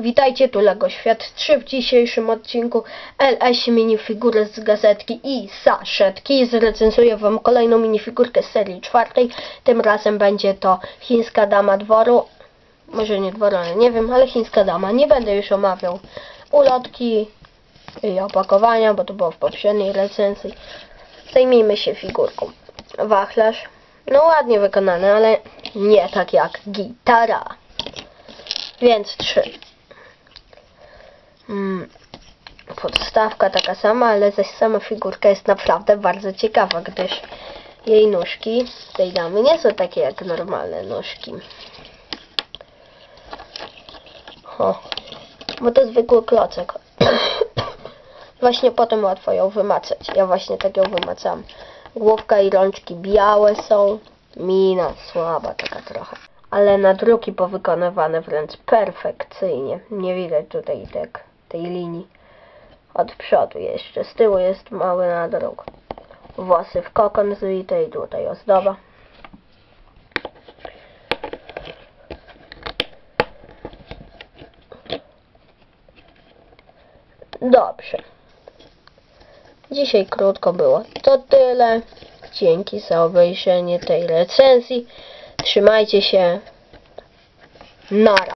Witajcie, tu Lego Świat 3 w dzisiejszym odcinku LS minifigury z gazetki i saszetki. Zrecenzuję Wam kolejną minifigurkę z serii czwartej. Tym razem będzie to chińska dama dworu. Może nie dworu, ale nie wiem, ale chińska dama. Nie będę już omawiał ulotki i opakowania, bo to było w poprzedniej recenzji. Zajmijmy się figurką. Wachlarz. No ładnie wykonany, ale nie tak jak gitara. Więc trzy. Podstawka taka sama, ale zaś sama figurka jest naprawdę bardzo ciekawa, gdyż jej nóżki tej damy nie są takie jak normalne nóżki. O, bo to zwykły klocek. właśnie potem łatwo ją wymacać. Ja właśnie tak ją wymacam. Główka i rączki białe są. Mina słaba taka trochę. Ale nadruki powykonywane wręcz perfekcyjnie. Nie widać tutaj tak, tej linii. Od przodu jeszcze. Z tyłu jest mały nadruk. Włosy w kokon zwite i tutaj ozdoba. Dobrze. Dzisiaj krótko było. To tyle. Dzięki za obejrzenie tej recenzji. Trzymajcie się. Nara.